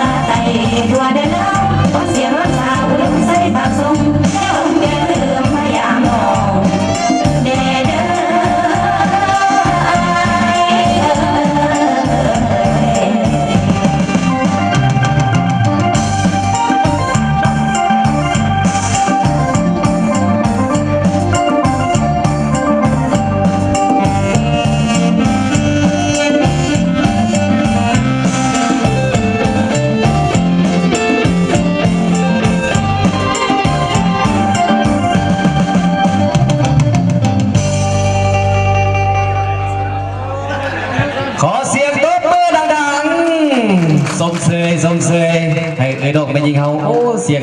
มาไต่ตัวเดินเล่า ขอเสียงตบมือดังๆสมเสยสมเสยให้เอ้ยดอกไม่ยิงเขาโอ้เสียง